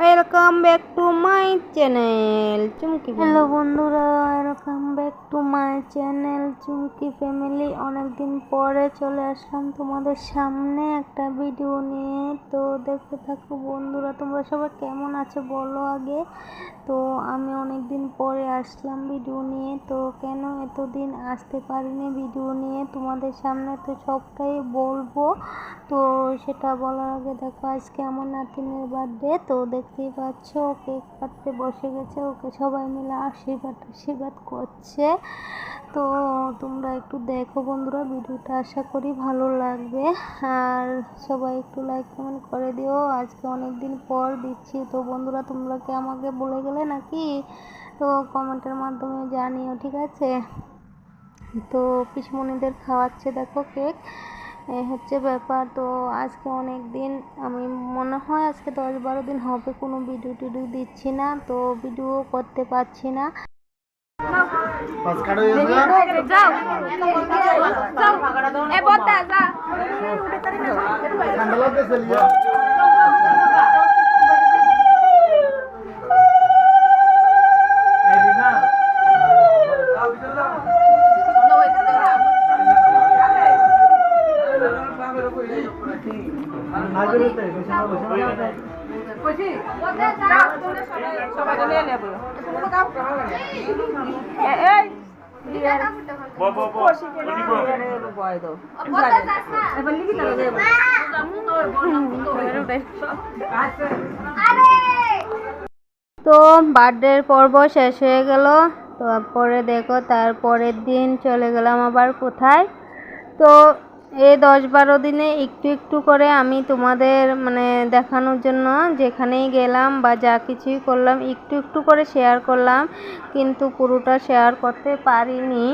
Welcome back to my channel Chumki hello বন্ধুরা welcome back to my channel Chumki family অনেকদিন পরে চলে আসলাম তোমাদের সামনে একটা ভিডিও নিয়ে। তো দেখতে থাকো বন্ধুরা, তোমরা সবাই কেমন আছে বলো আগে। তো আমি অনেক দিন পরে আসলাম ভিডিও নিয়ে। তো কেন এতদিন আসতে পারিনি ভিডিও নিয়ে? তোমাদের সামনে তো সবটাই বলব। তো সেটা বলার আগে দেখো, আজকে আমার নাতিনের বার্থডে তো দেখতেই পাচ্ছ ওকে কাটতে বসে গেছে। ওকে সবাই মিলে আশীর্বাদ আশীর্বাদ করছে। তো তোমরা একটু দেখো বন্ধুরা, ভিডিওটা আশা করি ভালো লাগবে। আর সবাই একটু লাইক কমেন্ট করে দিও। আজকে অনেক দিন পর দিচ্ছি। তো বন্ধুরা, তোমরা কি আমাকে বলে গেলে নাকি? তো কমেন্টের মাধ্যমে জানিও ঠিক আছে? তো পিসমণিদের খাওয়াচ্ছে দেখো কেক। হচ্ছে ব্যাপার তো আজকে অনেক দিন আমি মনে হয় আজকে দশ বারো দিন হবে কোনো ভিডিও টিডিও দিচ্ছি না তো ভিডিও করতে পারছি না। হয়ে যাও এই তো বার্থডের পর্ব শেষ হয়ে গেল। তারপরে দেখো তারপরের দিন চলে গেলাম আবার কোথায়। তো এই দশ বারো দিনে একটু একটু করে আমি তোমাদের মানে দেখানোর জন্য যেখানেই গেলাম বা যা কিছুই করলাম, একটু একটু করে শেয়ার করলাম। কিন্তু পুরোটা শেয়ার করতে পারিনি।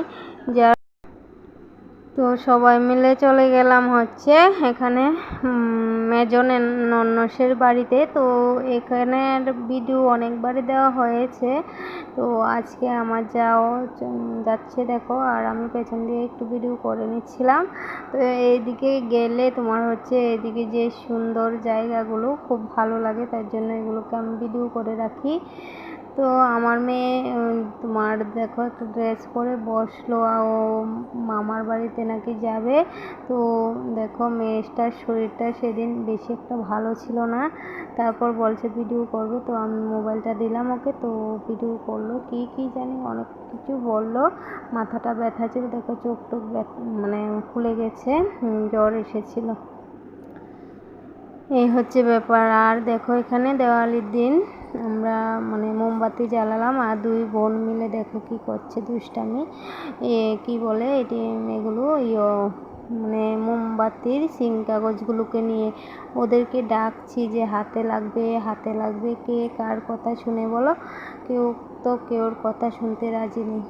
যা তো সবাই মিলে চলে গেলাম হচ্ছে এখানে মেজনের নন্নসের বাড়িতে। তো এখানের ভিডিও অনেকবারই দেওয়া হয়েছে। তো আজকে আমার যাও যাচ্ছে দেখো, আর আমি পেছন দিয়ে একটু ভিডিও করে নিচ্ছিলাম। তো এইদিকে গেলে তোমার হচ্ছে এদিকে যে সুন্দর জায়গাগুলো, খুব ভালো লাগে, তার জন্য এগুলোকে আমি ভিডিও করে রাখি। তো আমার মেয়ে তোমার দেখো একটা ড্রেস পরে বসল ও মামার বাড়িতে নাকি যাবে। তো দেখো মেয়েটার শরীরটা সেদিন বেশি একটা ভালো ছিল না। তারপর বলছে, ভিডিও করবে। তো আমি মোবাইলটা দিলাম ওকে, তো ভিডিও করল। কি কি জানি, অনেক কিছু বলল। মাথাটা ব্যথা ছিল, দেখো চোখ টোক মানে খুলে গেছে জ্বর এসেছিল। এই হচ্ছে ব্যাপার। আর দেখো এখানে দেওয়ালির দিন। আমরা মানে মোমবাতি জ্বালালাম আর দুই বোন মিলে দেখো কি করছে দুষ্টামি। এ, কি বলে এটি, এগুলো ইয়ে মানে মোমবাতির সিং কাগজগুলোকে নিয়ে ওদেরকে ডাকছি যে হাতে লাগবে হাতে লাগবে, কে কার কথা শুনে বলো? কেউ তো কেউর কথা শুনতে রাজি নেই।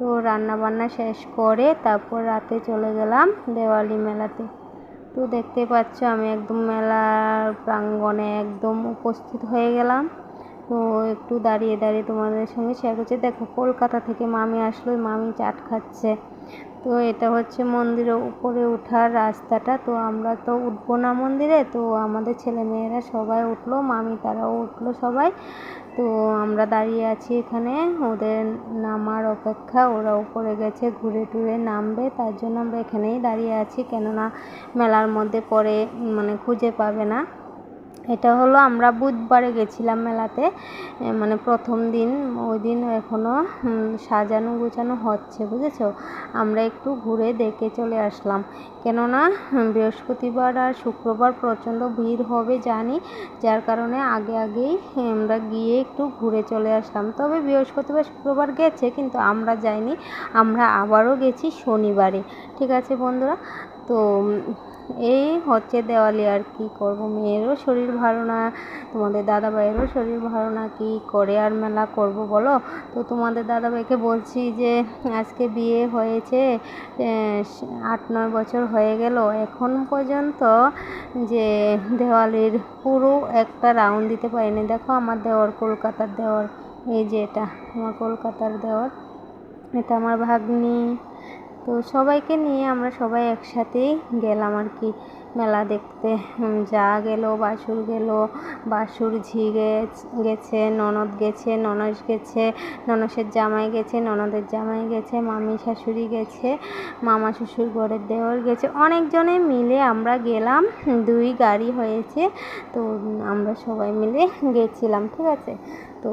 তো রান্না বান্না শেষ করে তারপর রাতে চলে গেলাম দেওয়ালি মেলাতে। তো দেখতে পাচ্ছ আমি একদম মেলার প্রাঙ্গণে একদম উপস্থিত হয়ে গেলাম। তো একটু দাঁড়িয়ে দাঁড়িয়ে তোমাদের সঙ্গে শেয়ার করছি। দেখো, কলকাতা থেকে মামি আসলো, মামি চাট খাচ্ছে। তো এটা হচ্ছে মন্দিরের উপরে ওঠার রাস্তাটা। তো আমরা তো উঠবো না মন্দিরে, তো আমাদের ছেলে মেয়েরা সবাই উঠল, মামি তারাও উঠল সবাই। তো আমরা দাঁড়িয়ে আছি এখানে। ওদের নামার অপেক্ষা, ওরা উপরে গেছে, ঘুরে টুরে নামবে, তার জন্য আমরা এখানেই দাঁড়িয়ে আছি। কেননা মেলার মধ্যে পরে মানে খুঁজে পাবে না। এটা হলো আমরা বুধবারে গেছিলাম মেলাতে মানে প্রথম দিন, ওই দিন এখনও সাজানো গোছানো হচ্ছে, বুঝেছ? আমরা একটু ঘুরে দেখে চলে আসলাম। কেননা বৃহস্পতিবার আর শুক্রবার প্রচণ্ড ভিড় হবে, জানি, যার কারণে আগে আগেই আমরা গিয়ে একটু ঘুরে চলে আসলাম। তবে বৃহস্পতিবার, শুক্রবার গেছে, কিন্তু আমরা যাইনি, আমরা আবারও গেছি শনিবারে। ঠিক আছে বন্ধুরা? তো এই হচ্ছে দেওয়ালি আর কি করব, মেয়েরও শরীর ভালো না, তোমাদের দাদা ভাইয়েরও শরীর ভালো না, কি করে আর মেলা করব বলো? তো তোমাদের দাদা ভাইকে বলছি যে, আজকে বিয়ে হয়েছে আট, নয় বছর হয়ে গেল, এখন পর্যন্ত যে দেওয়ালির পুরো একটা রাউন্ড দিতে পারিনি। দেখো আমার দেওয়ার, কলকাতার দেওয়ার, এই যে এটা, আমার কলকাতার দেওয়ার, এটা আমার ভাগ্নি। তো সবাইকে নিয়ে আমরা সবাই একসাথেই গেলাম আর কি। মেলা দেখতে। যা গেল, বাসুর গেল, বাসুর ঝি গেছে ননদ গেছে, ননস গেছে, ননসের জামাই গেছে, ননদের জামাই গেছে, মামি শাশুড়ি গেছে, মামা শ্বশুর ঘরের দেওর গেছে। অনেকজনে মিলে আমরা গেলাম, দুই গাড়ি হয়েছে, তো আমরা সবাই মিলে গেছিলাম, ঠিক আছে? তো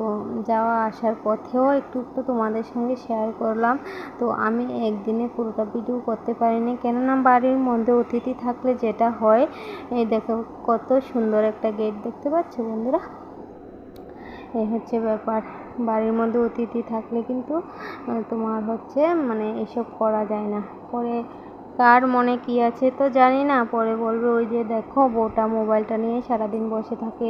যাওয়া আসার পথেও একটু একটু তোমাদের সঙ্গে শেয়ার করলাম। তো আমি একদিনে পুরোটা ভিডিও করতে পারিনি। কেননা বাড়ির মধ্যে অতিথি থাকলে যেটা হয়, এই দেখো কত সুন্দর একটা গেট দেখতে পাচ্ছ বন্ধুরা? এই হচ্ছে ব্যাপার। বাড়ির মধ্যে অতিথি থাকলে কিন্তু, তোমার হচ্ছে মানে এসব করা যায় না। পরে কার মনে কি আছে তো জানি না। পরে বলবে ওই যে দেখো বউটা মোবাইলটা নিয়ে সারাদিন বসে থাকে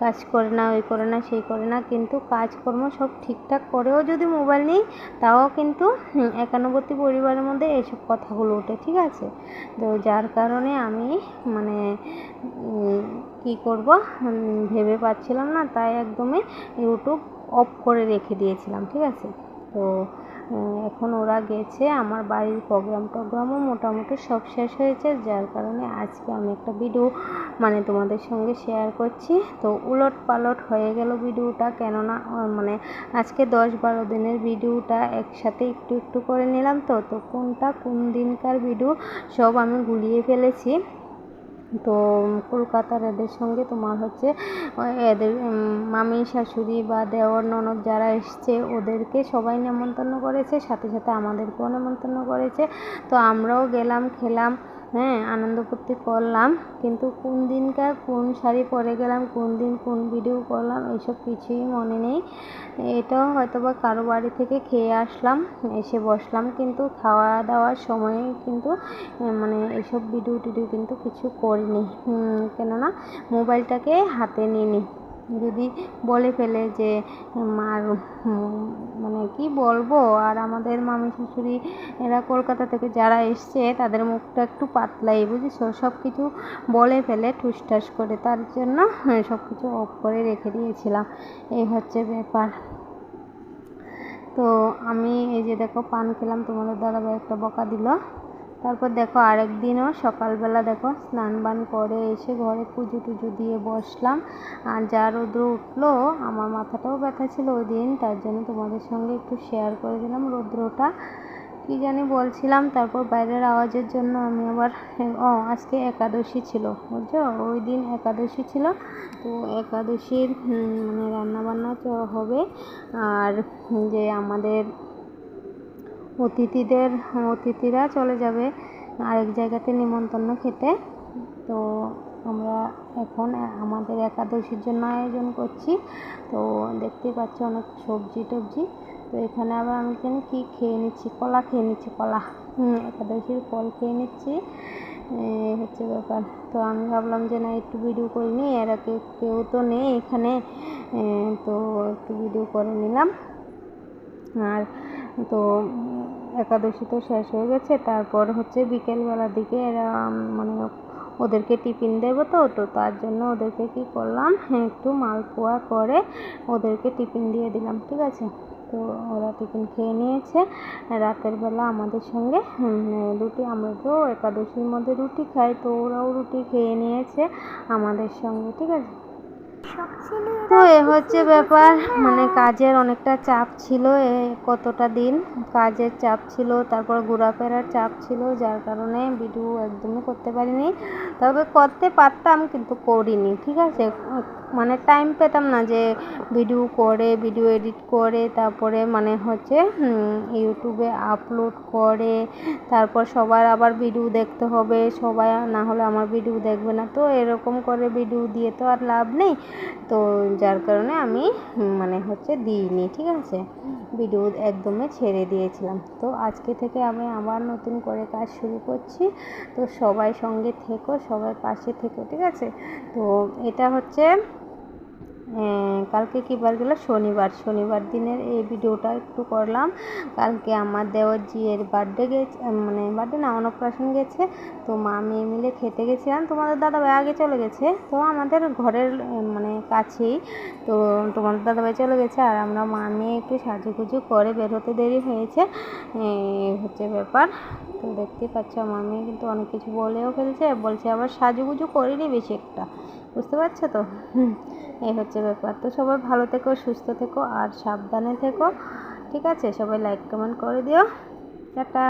কাজ করে না ওই করে না সেই করে না। কিন্তু কাজকর্ম সব ঠিকঠাক করেও যদি মোবাইল নিই তাও কিন্তু হুম, একান্নবর্তী পরিবারের মধ্যে এইসব কথাগুলো ওঠে ঠিক আছে? তো যার কারণে আমি মানে কি করব? ভেবে পাচ্ছিলাম না তাই একদমই ইউটিউব অফ করে রেখে দিয়েছিলাম ঠিক আছে? তো এখন ওরা গেছে আমার বাড়ির প্রোগ্রাম টোগ্রামও মোটামুটি সব শেষ হয়েছে, যার কারণে আজকে আমি একটা ভিডিও মানে তোমাদের সঙ্গে শেয়ার করছি। তো উলট পালট হয়ে গেল ভিডিওটা কেননা মানে আজকে দশ বারো দিনের ভিডিওটা একসাথে একটু একটু করে নিলাম তো তো কোনটা কোন দিনকার ভিডিও সব আমি গুলিয়ে ফেলেছি। তো কলকাতার এদের সঙ্গে তোমার হচ্ছে, এদের মামি, শাশুড়ি বা দেওয়ার ননদ যারা এসছে, ওদেরকে সবাই নেমন্তন্ন করেছে, সাথে সাথে আমাদেরকেও নেমন্তন্ন করেছে। তো আমরাও গেলাম, খেলাম। হ্যাঁ আনন্দ ফুর্তি করলাম। কিন্তু কোন দিনকার কোন শাড়ি পরে গেলাম, কোন দিন কোন ভিডিও করলাম এইসব কিছুই মনে নেই। এটাও হয়তো বা কারও বাড়ি থেকে খেয়ে আসলাম, এসে বসলাম, কিন্তু খাওয়া দাওয়ার সময়ে কিন্তু মানে এইসব ভিডিও টিডিও কিন্তু কিছু করিনি। কেননা মোবাইলটাকে হাতে নিইনি। যদি বলে ফেলে যে, মার মানে কি বলব? আর আমাদের মামি শাশুড়ি এরা কলকাতা থেকে যারা এসছে, তাদের মুখটা একটু পাতলাই, বুঝেছ? সব কিছু বলে ফেলে, ঠুসঠাস করে। তার জন্য সব কিছু অফ করে রেখে দিয়েছিলাম। এই হচ্ছে ব্যাপার। তো আমি এই যে দেখো, পান খেলাম, তোমাদের দাদাভাই একটা বকা দিল। তারপর দেখো আরেক দিনও সকালবেলা দেখো স্নান বান করে এসে ঘরে পুজো টুজো দিয়ে বসলাম। আর যা রৌদ্র উঠল, আমার মাথাটাও ব্যথা ছিল ওই দিন, তার জন্য তোমাদের সঙ্গে একটু শেয়ার করে দিলাম রৌদ্রটা। কী জানি বলছিলাম, তারপর বাইরের আওয়াজের জন্য আমি আবার, ও, আজকে একাদশী ছিল, বুঝছ? ওই দিন একাদশী ছিল, তো একাদশীর মানে রান্নাবান্না হবে। আর যে আমাদের অতিথিদের অতিথিরা চলে যাবে আরেক জায়গাতে নিমন্ত্রণ খেতে। তো আমরা এখন আমাদের একাদশীর জন্য আয়োজন করছি। তো দেখতেই পাচ্ছি অনেক সবজি টবজি। তো এখানে আবার আমি জানি কি খেয়ে নিচ্ছি? কলা খেয়ে নিচ্ছি, কলা। একাদশীর ফল খেয়ে নিচ্ছি। হচ্ছে ব্যাপার। তো আমি ভাবলাম যে না, একটু ভিডিও করে নিই। এরা কেউ কেউ তো নেই এখানে। তো একটু ভিডিও করে নিলাম। আর তো একাদশী তো শেষ হয়ে গেছে, তারপর হচ্ছে বিকেলবেলার দিকে এরা মানে ওদেরকে টিফিন দেবো তো তো তার জন্য ওদেরকে কি করলাম, একটু মালপোয়া করে ওদেরকে টিফিন দিয়ে দিলাম, ঠিক আছে? তো ওরা টিফিন খেয়ে নিয়েছে, রাতের বেলা আমাদের সঙ্গে রুটি, আমরা তো একাদশীর মধ্যে রুটি খাই, তো ওরাও রুটি খেয়ে নিয়েছে আমাদের সঙ্গে, ঠিক আছে? তো এ হচ্ছে ব্যাপার মানে কাজের অনেকটা চাপ ছিল এ কতটা দিন। কাজের চাপ ছিল, তারপর ঘোরাফেরার চাপ ছিল, যার কারণে ভিডিও একদমই করতে পারিনি। তবে করতে পারতাম, কিন্তু করিনি, ঠিক আছে? মানে টাইম পেতাম না যে ভিডিও করে ভিডিও এডিট করে, তারপরে মানে হচ্ছে ইউটিউবে আপলোড করে, তারপর সবার আবার ভিডিও দেখতে হবে, সবাই না হলে আমার ভিডিও দেখবে না। তো এরকম করে ভিডিও দিয়ে তো আর লাভ নেই। তো যার কারণে আমি মানে হচ্ছে দিইনি, ঠিক আছে? ভিডিও একদমই ছেড়ে দিয়েছিলাম। তো আজকে থেকে আমি আবার নতুন করে কাজ শুরু করছি। তো সবাই সঙ্গে থেকো, সবাই পাশে থেকো, ঠিক আছে? তো এটা হচ্ছে কালকে কী বার গেলো? শনিবার। শনিবার দিনের এই ভিডিওটা একটু করলাম। কালকে আমার দেওয়ার জিয়ের বার্থডে গেছে মানে বার্থডে না, অন্নপ্রাশন গেছে। তো মা মেয়ে মিলে খেতে গেছিলাম। তোমাদের দাদাভাই আগে চলে গেছে। তো আমাদের ঘরের মানে কাছেই। তো তোমাদের দাদাভাই চলে গেছে আর আমরা মা মেয়ে একটু সাজুগুজু করে বেরোতে দেরি হয়েছে। হচ্ছে ব্যাপার। তো দেখতেই পাচ্ছ আমার মেয়ে কিন্তু অনেক কিছু বলেও ফেলছে। বলছে আবার সাজুগুজু করিনি বেশি একটা। বুঝতে পারছ তো? এই হচ্ছে ব্যাপার। তো সবাই ভালো থেকো, সুস্থ থেকো, আর সাবধানে থেকো। ঠিক আছে? সবাই লাইক কমেন্ট করে দিও। টাটা!